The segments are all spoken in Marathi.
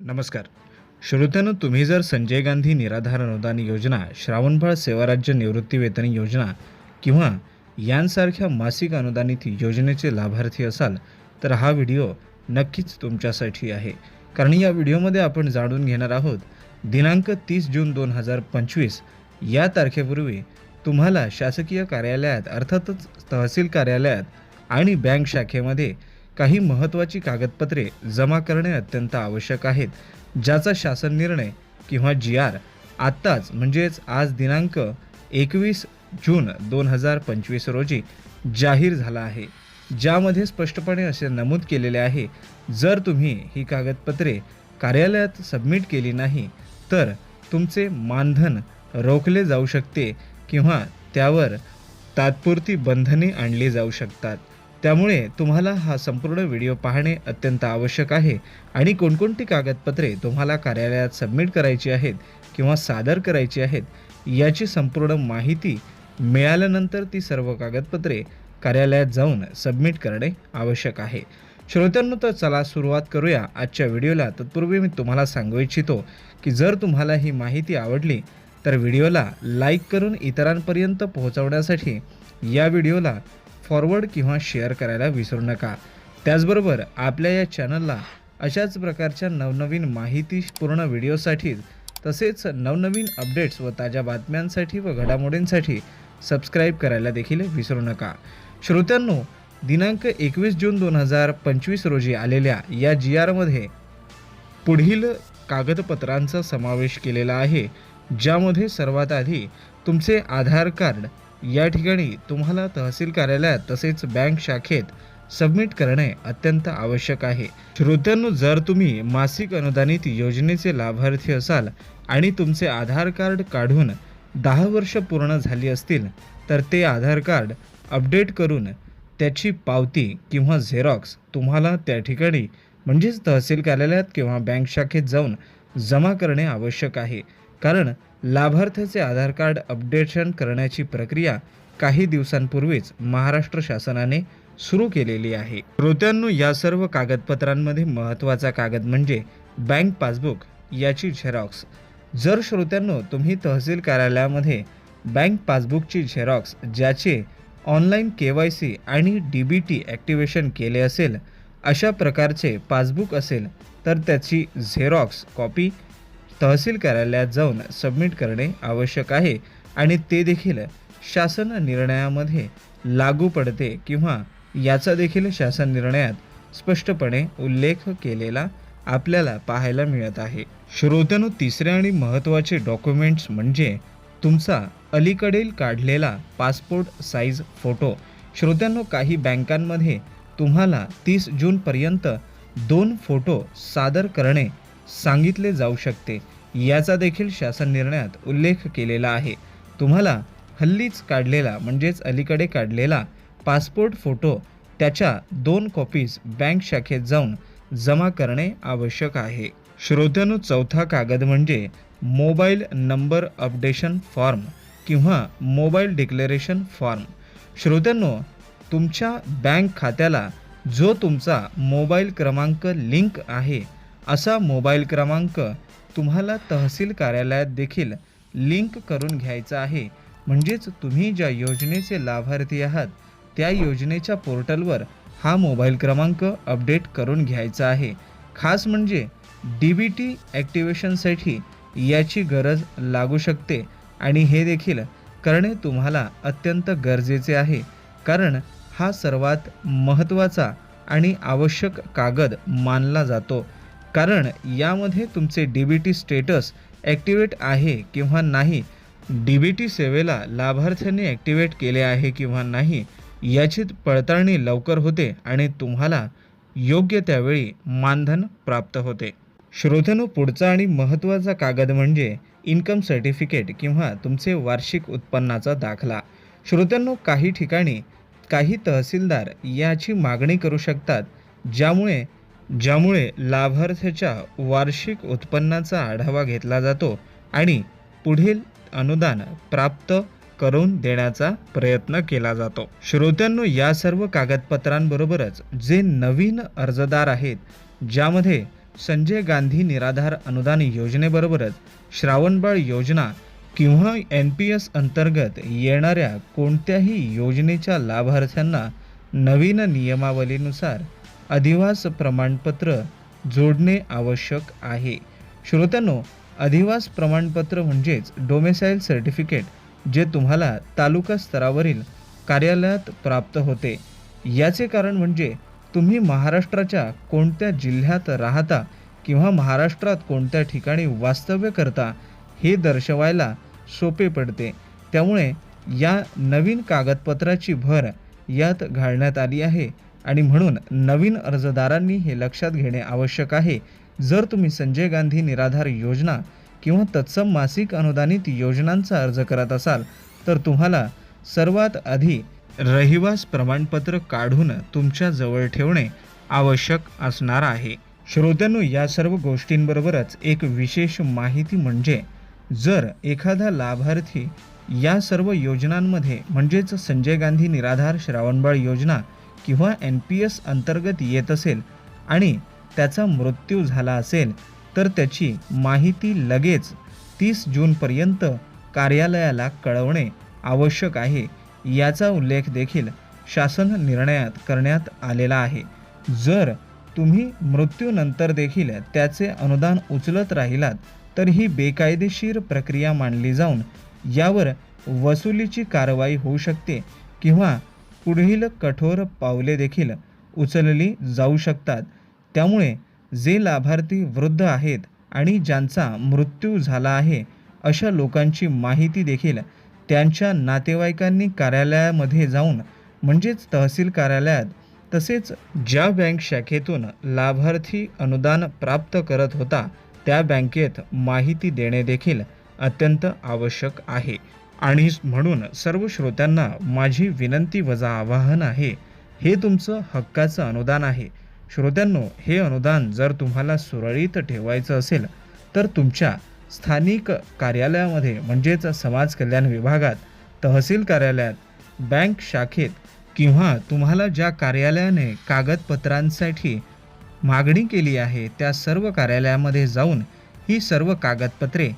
नमस्कार. श्रोत्यानं तुम्ही जर संजय गांधी निराधार अनुदान योजना श्रावणबाळ सेवाराज्य निवृत्तीवेतन योजना किंवा यांसारख्या मासिक अनुदानित योजनेचे लाभार्थी असाल तर हा व्हिडिओ नक्कीच तुमच्यासाठी आहे. कारण या व्हिडिओमध्ये आपण जाणून घेणार आहोत दिनांक तीस जून दोन हजार पंचवीस या तारखेपूर्वी तुम्हाला शासकीय कार्यालयात अर्थातच तहसील कार्यालयात आणि बँक शाखेमध्ये काही महत्त्वाची कागदपत्रे जमा करणे अत्यंत आवश्यक आहेत ज्याचा शासन निर्णय किंवा जी आर आत्ताच म्हणजेच आज दिनांक एकवीस जून दोन हजार पंचवीस रोजी जाहीर झाला आहे. ज्यामध्ये स्पष्टपणे असे नमूद केलेले आहे जर तुम्ही ही कागदपत्रे कार्यालयात सबमिट केली नाही तर तुमचे मानधन रोखले जाऊ शकते किंवा त्यावर तात्पुरती बंधने आणली जाऊ शकतात. त्यामुळे तुम्हाला हा संपूर्ण व्हिडिओ पाहणे अत्यंत आवश्यक आहे आणि कोणकोणती कागदपत्रे तुम्हाला कार्यालयात सबमिट करायची आहेत किंवा सादर करायची आहेत याची संपूर्ण माहिती मिळाल्यानंतर ती सर्व कागदपत्रे कार्यालयात जाऊन सबमिट करणे आवश्यक आहे. श्रोत्यांनो तर चला सुरुवात करूया आजच्या व्हिडिओला. तत्पूर्वी मी तुम्हाला सांगू इच्छितो की जर तुम्हाला ही माहिती आवडली तर व्हिडिओला लाईक करून इतरांपर्यंत पोहोचवण्यासाठी या व्हिडिओला फॉरवर्ड किंवा शेअर करायला विसरू नका. त्याचबरोबर आपल्या या चॅनलला अशाच प्रकारच्या नवनवीन माहितीपूर्ण व्हिडिओसाठी तसेच नवनवीन अपडेट्स व ताज्या बातम्यांसाठी व घडामोडींसाठी सबस्क्राईब करायला देखील विसरू नका. श्रोत्यांनो दिनांक एकवीस जून दोन हजार पंचवीस रोजी आलेल्या या जी आरमध्ये पुढील कागदपत्रांचा समावेश केलेला आहे ज्यामध्ये सर्वात आधी तुमचे आधार कार्ड या ठिकाणी तुम्हाला तहसील कार्यालयात तसेच बँक शाखेत सबमिट करणे अत्यंत आवश्यक आहे. श्रोत्यांनो जर तुम्ही मासिक अनुदानित योजनेचे लाभार्थी असाल आणि तुमचे आधार कार्ड काढून दहा वर्ष पूर्ण झाली असतील तर ते आधार कार्ड अपडेट करून त्याची पावती किंवा झेरॉक्स तुम्हाला त्या ठिकाणी म्हणजेच तहसील कार्यालयात किंवा बँक शाखेत जाऊन जमा करणे आवश्यक आहे. कारण लाभार्थ्याचे आधार कार्ड अपडेशन करण्याची प्रक्रिया काही दिवसांपूर्वीच महाराष्ट्र शासनाने सुरू केलेली आहे. श्रोत्यांनो या सर्व कागदपत्रांमध्ये महत्त्वाचा कागद म्हणजे बँक पासबुक याची झेरॉक्स. जर श्रोत्यांनो तुम्ही तहसील कार्यालयामध्ये बँक पासबुकची झेरॉक्स ज्याचे ऑनलाईन के वाय सी आणि डी बी टी ॲक्टिवेशन केले असेल अशा प्रकारचे पासबुक असेल तर त्याची झेरॉक्स कॉपी तहसील कार्यालयात जाऊन सबमिट करणे आवश्यक आहे आणि ते देखील शासन निर्णयामध्ये लागू पडते किंवा याचा देखील शासन निर्णयात स्पष्टपणे उल्लेख केलेला आपल्याला पाहायला मिळत आहे. श्रोत्यानो तिसरे आणि महत्त्वाचे डॉक्युमेंट्स म्हणजे तुमचा अलीकडील काढलेला पासपोर्ट साईज फोटो श्रोत्यांनो काही बँकांमध्ये तुम्हाला तीस जूनपर्यंत दोन फोटो सादर करणे सांगितले जाऊ शकते. याचा देखील शासन निर्णयात उल्लेख केलेला आहे. तुम्हाला हल्लीच काढलेला म्हणजेच अलीकडे काढलेला पासपोर्ट फोटो त्याच्या दोन कॉपीज बँक शाखेत जाऊन जमा करणे आवश्यक आहे. श्रोत्यानु चौथा कागद म्हणजे मोबाईल नंबर अपडेशन फॉर्म किंवा मोबाईल डिक्लेरेशन फॉर्म श्रोत्यांनो तुमच्या बँक खात्याला जो तुमचा मोबाईल क्रमांक लिंक आहे असा मोबाईल क्रमांक तुम्हाला तहसील कार्यालयात देखील लिंक करून घ्यायचा आहे. म्हणजेच तुम्ही ज्या योजनेचे लाभार्थी आहात त्या योजनेच्या पोर्टलवर हा मोबाईल क्रमांक अपडेट करून घ्यायचा आहे. खास म्हणजे डी बी टी ॲक्टिवेशनसाठी याची गरज लागू शकते आणि हे देखील करणे तुम्हाला अत्यंत गरजेचे आहे. कारण हा सर्वात महत्त्वाचा आणि आवश्यक कागद मानला जातो. कारण यामध्ये तुमचे D B T status activate आहे किंवा नाही डी बी टी सेवेला लाभार्थ्यांनी ॲक्टिवेट केले आहे किंवा नाही याची पडताळणी लवकर होते आणि तुम्हाला योग्य त्यावेळी मानधन प्राप्त होते. श्रोत्यानो पुढचा आणि महत्त्वाचा कागद म्हणजे इन्कम सर्टिफिकेट किंवा तुमचे वार्षिक उत्पन्नाचा दाखला. श्रोत्यांनो काही ठिकाणी काही तहसीलदार याची मागणी करू शकतात ज्यामुळे ज्यामुळे लाभार्थ्याच्या वार्षिक उत्पन्नाचा आढावा घेतला जातो आणि पुढील अनुदान प्राप्त करून देण्याचा प्रयत्न केला जातो. श्रोत्यांनो या सर्व कागदपत्रांबरोबरच जे नवीन अर्जदार आहेत ज्यामध्ये संजय गांधी निराधार अनुदान योजनेबरोबरच श्रावणबाळ योजना किंवा एन पी एस अंतर्गत येणाऱ्या कोणत्याही योजनेच्या लाभार्थ्यांना नवीन नियमावलीनुसार अधिवास प्रमाणपत्र जोडणे आवश्यक आहे. श्रोत्यांनो अधिवास प्रमाणपत्र म्हणजेच डोमेसाईल सर्टिफिकेट जे तुम्हाला तालुका स्तरावरील कार्यालयात प्राप्त होते. याचे कारण म्हणजे तुम्ही महाराष्ट्राच्या कोणत्या जिल्ह्यात राहता किंवा महाराष्ट्रात कोणत्या ठिकाणी वास्तव्य करता हे दर्शवायला सोपे पडते. त्यामुळे या नवीन कागदपत्राची भर यात घालण्यात आली आहे. आणि म्हणून नवीन अर्जदारांनी हे लक्षात घेणे आवश्यक आहे. जर तुम्ही संजय गांधी निराधार योजना किंवा तत्सम मासिक अनुदानित योजनांचा अर्ज करत असाल तर तुम्हाला सर्वात आधी रहिवास प्रमाणपत्र काढून तुमच्या जवळ ठेवणे आवश्यक असणार आहे. श्रोत्यांनो या सर्व गोष्टींबरोबरच एक विशेष माहिती म्हणजे जर एखादा लाभार्थी या सर्व योजनांमध्ये म्हणजेच संजय गांधी निराधार श्रावणबाळ योजना किंवा एन पी एस अंतर्गत येत असेल आणि त्याचा मृत्यू झाला असेल तर त्याची माहिती लगेच तीस जूनपर्यंत कार्यालयाला कळवणे आवश्यक आहे. याचा उल्लेख देखील शासन निर्णयात करण्यात आलेला आहे. जर तुम्ही मृत्यूनंतर देखील त्याचे अनुदान उचलत राहिलात तर ही बेकायदेशीर प्रक्रिया मानली जाऊन यावर वसुलीची कारवाई होऊ शकते किंवा पुढील कठोर पावले देखील उचलली जाऊ शकतात. त्यामुळे जे लाभार्थी वृद्ध आहेत आणि ज्यांचा मृत्यू झाला आहे अशा लोकांची माहिती देखील त्यांच्या नातेवाईकांनी कार्यालयामध्ये जाऊन म्हणजेच तहसील कार्यालयात तसेच ज्या बँक शाखेतून लाभार्थी अनुदान प्राप्त करत होता त्या बँकेत माहिती देणे देखील अत्यंत आवश्यक आहे. आणि म्हणून सर्व श्रोत्यांना माझी विनंती वजा आवाहन आहे. हे तुमचं हक्काचं अनुदान आहे. श्रोत्यांनो हे अनुदान जर तुम्हाला सुरळीत ठेवायचं असेल तर तुमच्या स्थानिक कार्यालयामध्ये म्हणजेच समाज कल्याण विभागात तहसील कार्यालयात बँक शाखेत किंवा तुम्हाला ज्या कार्यालयाने कागदपत्रांसाठी मागणी केली आहे त्या सर्व कार्यालयामध्ये जाऊन ही सर्व कागदपत्रे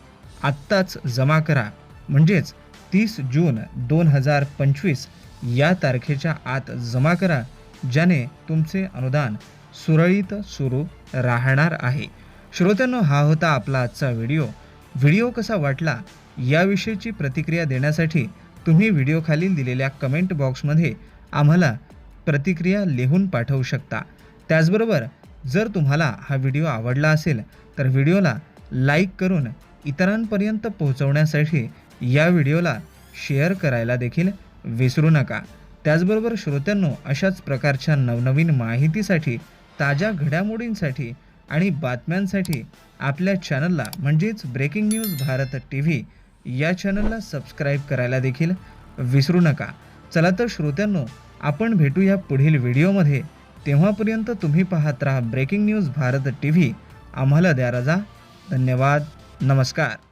आत्ताच जमा करा. म्हणजेच तीस जून दोन हजार पंचवीस या तारखेच्या आत जमा करा ज्याने तुमचे अनुदान सुरळीत सुरू राहणार आहे. श्रोत्यांनो हा होता आपला आजचा व्हिडिओ. व्हिडिओ कसा वाटला याविषयीची प्रतिक्रिया देण्यासाठी तुम्ही व्हिडिओ खालील दिलेल्या कमेंट बॉक्समध्ये आम्हाला प्रतिक्रिया लिहून पाठवू शकता. त्याचबरोबर जर तुम्हाला हा व्हिडिओ आवडला असेल तर व्हिडिओला लाईक करून इतरांपर्यंत पोहोचवण्यासाठी या व्हिडिओला शेअर करायला देखील विसरू नका. त्याचबरोबर श्रोत्यांनो अशाच प्रकारच्या नवनवीन माहितीसाठी ताज्या घडामोडींसाठी आणि बातम्यांसाठी आपल्या चॅनलला म्हणजेच breaking news Bharat T V या चॅनलला सबस्क्राईब करायला देखील विसरू नका. चला तर श्रोत्यांनो आपण भेटूया पुढील व्हिडिओमध्ये. तेव्हापर्यंत तुम्ही पाहत राहा breaking news Bharat T V आम्हाला द्या रजा. धन्यवाद. नमस्कार.